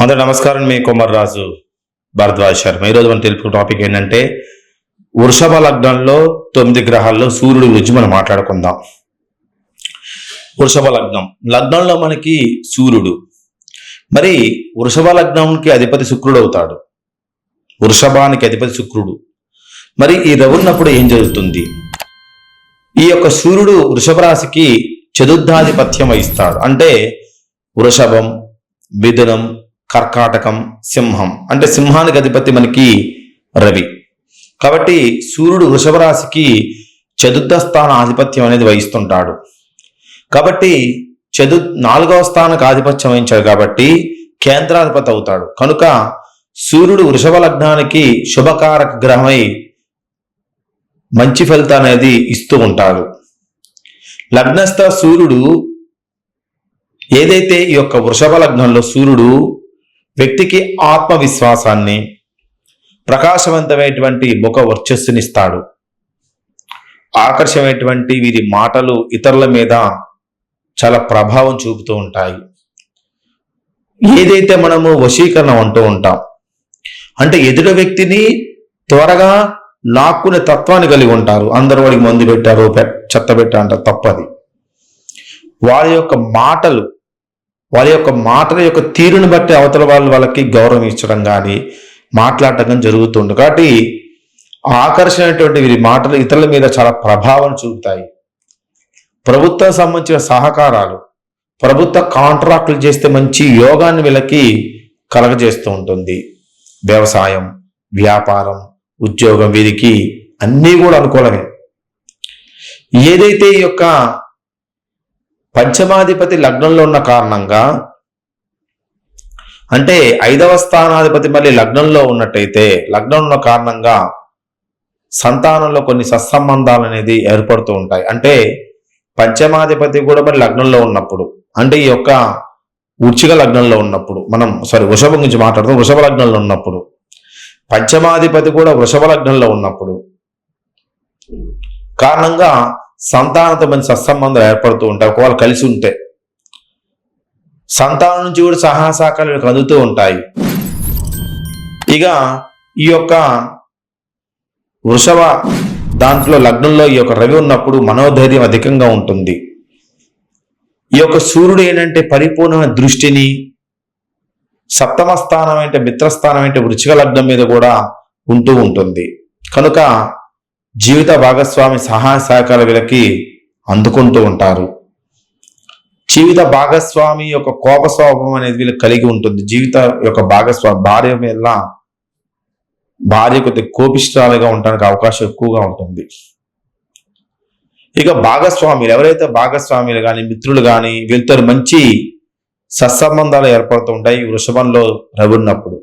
అందరూ నమస్కారం మీ కుమార్ రాజు భరద్వాజ్ శర్మ. ఈరోజు మనం తెలుపుకున్న టాపిక్ ఏంటంటే వృషభ లగ్నంలో తొమ్మిది గ్రహాల్లో సూర్యుడి గురించి మనం మాట్లాడుకుందాం. వృషభ లగ్నం. లగ్నంలో మనకి సూర్యుడు. మరి వృషభ లగ్నంకి అధిపతి శుక్రుడు అవుతాడు. వృషభానికి అధిపతి శుక్రుడు. మరి ఈ రవున్నప్పుడు ఏం జరుగుతుంది? ఈ యొక్క సూర్యుడు వృషభ రాశికి చతుర్థాధిపత్యం వహిస్తాడు. అంటే వృషభం మిథునం కర్కాటకం సింహం. అంటే సింహానికి అధిపతి మనకి రవి. కాబట్టి సూర్యుడు వృషభ రాశికి చతుర్థ స్థాన ఆధిపత్యం అనేది వహిస్తుంటాడు. కాబట్టి చదు నాలుగవ స్థానకు ఆధిపత్యం వహించాడు కాబట్టి కేంద్రాధిపతి అవుతాడు. కనుక సూర్యుడు వృషభ లగ్నానికి శుభకారక గ్రహమై మంచి ఫలితం అనేది ఇస్తూ ఉంటాడు. లగ్నస్థ సూర్యుడు ఏదైతే ఈ యొక్క వృషభ లగ్నంలో సూర్యుడు వ్యక్తికి ఆత్మవిశ్వాసాన్ని ప్రకాశవంతమైనటువంటి ముఖ వర్చస్సునిస్తాడు. ఆకర్షమైనటువంటి వీరి మాటలు ఇతరుల మీద చాలా ప్రభావం చూపుతూ ఉంటాయి. ఏదైతే మనము వశీకరణ అంటూ ఉంటాం అంటే ఎదుట వ్యక్తిని త్వరగా లాక్కునే తత్వాన్ని కలిగి ఉంటారు. అందరూ వాడికి మందు పెట్టారు పె- చెత్త పెట్టారు అంటారు తప్పది. వారి యొక్క మాటలు వారి యొక్క మాటల యొక్క తీరుని బట్టి అవతల వాళ్ళు వాళ్ళకి గౌరవం ఇచ్చడం కానీ మాట్లాడటం కానీ జరుగుతుంది కాబట్టి ఆకర్షణటువంటి వీరి మాటలు ఇతరుల మీద చాలా ప్రభావం చూపుతాయి. ప్రభుత్వం సంబంధించిన సహకారాలు ప్రభుత్వ కాంట్రాక్టులు చేస్తే మంచి యోగాన్ని వీళ్ళకి కలగజేస్తూ ఉంటుంది. వ్యవసాయం వ్యాపారం ఉద్యోగం వీరికి అన్నీ కూడా అనుకూలమే. ఏదైతే ఈ యొక్క పంచమాధిపతి లగ్నంలో ఉన్న కారణంగా అంటే ఐదవ స్థానాధిపతి మళ్ళీ లగ్నంలో ఉన్నట్టయితే లగ్నం ఉన్న కారణంగా సంతానంలో కొన్ని సత్సంబంధాలు అనేది ఏర్పడుతూ ఉంటాయి. అంటే పంచమాధిపతి కూడా మరి లగ్నంలో ఉన్నప్పుడు అంటే ఈ యొక్క ఉచ్చిక లగ్నంలో ఉన్నప్పుడు మనం సారీ వృషభం గురించి మాట్లాడుతాం వృషభ లగ్నంలో ఉన్నప్పుడు పంచమాధిపతి కూడా వృషభ లగ్నంలో ఉన్నప్పుడు కారణంగా సంతానంతో మంచి సత్సంబంధాలు ఏర్పడుతూ ఉంటాయి ఒకవేళ కలిసి ఉంటే. సంతానం నుంచి కూడా సహాయ సహకారాలు వీళ్ళకి అందుతూ ఉంటాయి. ఇక ఈ యొక్క వృషభ దాంట్లో లగ్నంలో ఈ యొక్క రవి ఉన్నప్పుడు మనోధైర్యం అధికంగా ఉంటుంది. ఈ యొక్క సూర్యుడు ఏంటంటే పరిపూర్ణమైన దృష్టిని సప్తమ స్థానం అంటే మిత్రస్థానం అంటే వృచ్చిక లగ్నం మీద కూడా ఉంటూ ఉంటుంది. కనుక జీవిత భాగస్వామి సహాయ సహకార వీళ్ళకి అందుకుంటూ ఉంటారు. జీవిత భాగస్వామి యొక్క కోప స్వభావం అనేది వీళ్ళకి కలిగి ఉంటుంది. జీవిత యొక్క భాగస్వామి భార్య మీద భార్య కొద్దిగా కోపిష్టాలుగా ఉండడానికి అవకాశం ఎక్కువగా ఉంటుంది. ఇక భాగస్వాములు ఎవరైతే భాగస్వాములు కానీ మిత్రులు కానీ వీళ్ళతో మంచి సత్సంబంధాలు ఏర్పడుతూ ఉంటాయి వృషభంలో రవి ఉన్నప్పుడు.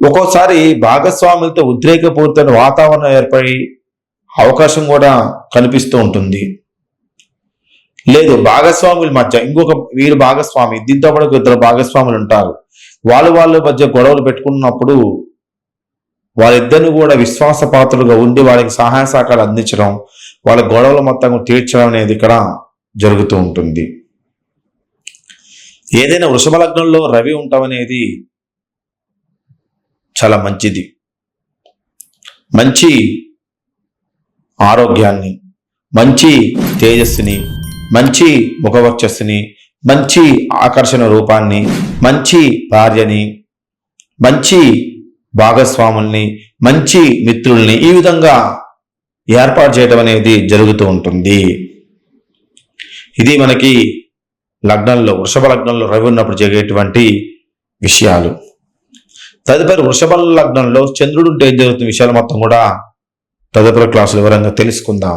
ఒక్కోసారి భాగస్వాములతో ఉద్రేకపూరిత వాతావరణం ఏర్పడి అవకాశం కూడా కనిపిస్తూ ఉంటుంది. లేదు భాగస్వాముల మధ్య ఇంకొక వీరు భాగస్వామి దీంతో పాటు ఇద్దరు భాగస్వాములు ఉంటారు. వాళ్ళు వాళ్ళ మధ్య గొడవలు పెట్టుకున్నప్పుడు వాళ్ళిద్దరిని కూడా విశ్వాసపాత్రులుగా ఉండి వాళ్ళకి సహాయ సహకారాలు అందించడం వాళ్ళ గొడవలు మొత్తం తీర్చడం అనేది ఇక్కడ జరుగుతూ ఉంటుంది. ఏదైనా వృషభ లగ్నంలో రవి ఉండటం అనేది చాలా మంచిది. మంచి ఆరోగ్యాన్ని మంచి తేజస్సుని మంచి ముఖవర్చస్సుని మంచి ఆకర్షణ రూపాన్ని మంచి భార్యని మంచి భాగస్వాముల్ని మంచి మిత్రుల్ని ఈ విధంగా ఏర్పాటు చేయడం అనేది జరుగుతూ ఉంటుంది. ఇది మనకి లగ్నంలో వృషభ లగ్నంలో రవి ఉన్నప్పుడు జరిగేటువంటి విషయాలు. తదుపరి వృషభ లగ్నంలో చంద్రుడు ఉంటే ఏం జరుగుతున్న విషయాలు మొత్తం కూడా తదుపరి క్లాసులు వివరంగా తెలుసుకుందాం.